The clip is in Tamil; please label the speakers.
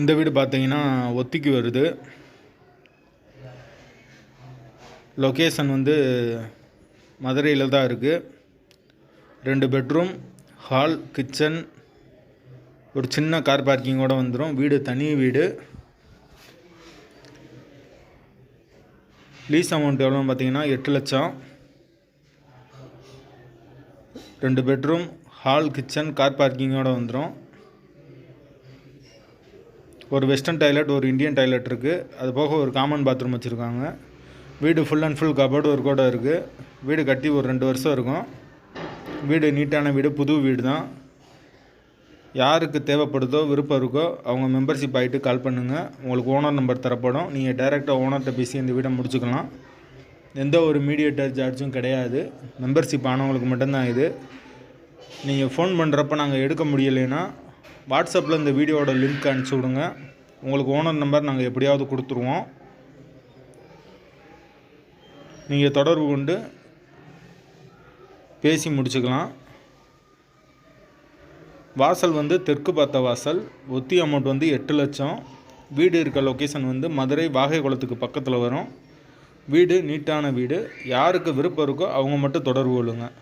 Speaker 1: இந்த வீடு பார்த்தீங்கன்னா ஒத்திக்கு வருது. லொக்கேஷன் வந்து மதுரையில் தான் இருக்குது ரெண்டு பெட்ரூம் ஹால் கிச்சன் ஒரு சின்ன கார் பார்க்கிங்கோட வந்துடும் வீடு தனி வீடு. லீஸ் அமௌண்ட் எவ்வளோன்னு பார்த்தீங்கன்னா எட்டு லட்சம். ரெண்டு பெட்ரூம் ஹால் கிச்சன் கார் பார்க்கிங்கோட வந்துடும் ஒரு வெஸ்டர்ன் டாய்லெட் ஒரு இந்தியன் டாய்லெட் இருக்குது அது போக ஒரு காமன் பாத்ரூம் வச்சுருக்காங்க. வீடு ஃபுல் அண்ட் ஃபுல் கபோர்டு ஒரு கூட இருக்குது வீடு கட்டி ஒரு ரெண்டு வருஷம் இருக்கும். வீடு நீட்டான வீடு புது வீடு தான் யாருக்கு தேவைப்படுதோ விருப்பம் இருக்கோ அவங்க மெம்பர்ஷிப் ஆகிட்டு கால் பண்ணுங்கள் உங்களுக்கு ஓனர் நம்பர் தரப்படும். நீங்கள் டைரெக்டாக ஓனர்கிட்ட பேசி இந்த வீடை முடிச்சுக்கலாம். எந்த ஒரு மீடியேட்டர் சார்ஜும் கிடையாது. மெம்பர்ஷிப் ஆனவங்களுக்கு மட்டும்தான் இது. நீங்கள் ஃபோன் பண்ணுறப்ப நாங்கள் எடுக்க முடியலைன்னா வாட்ஸ்அப்பில் இந்த வீடியோவோட லிங்க் அனுப்பிச்சி விடுங்க. உங்களுக்கு ஓனர் நம்பர் நாங்கள் எப்படியாவது கொடுத்துருவோம். நீங்கள் தொடர்பு கொண்டு பேசி முடிச்சுக்கலாம். வாசல் வந்து தெற்கு பார்த்த வாசல். ஒத்தி அமௌண்ட் வந்து எட்டு லட்சம். வீடு இருக்க லொக்கேஷன் வந்து மதுரை வாகை குளத்துக்கு பக்கத்தில் வரும். வீடு நீட்டான வீடு. யாருக்கு விருப்பம் இருக்கோ அவங்க மட்டும் தொடர்பு கொள்ளுங்கள்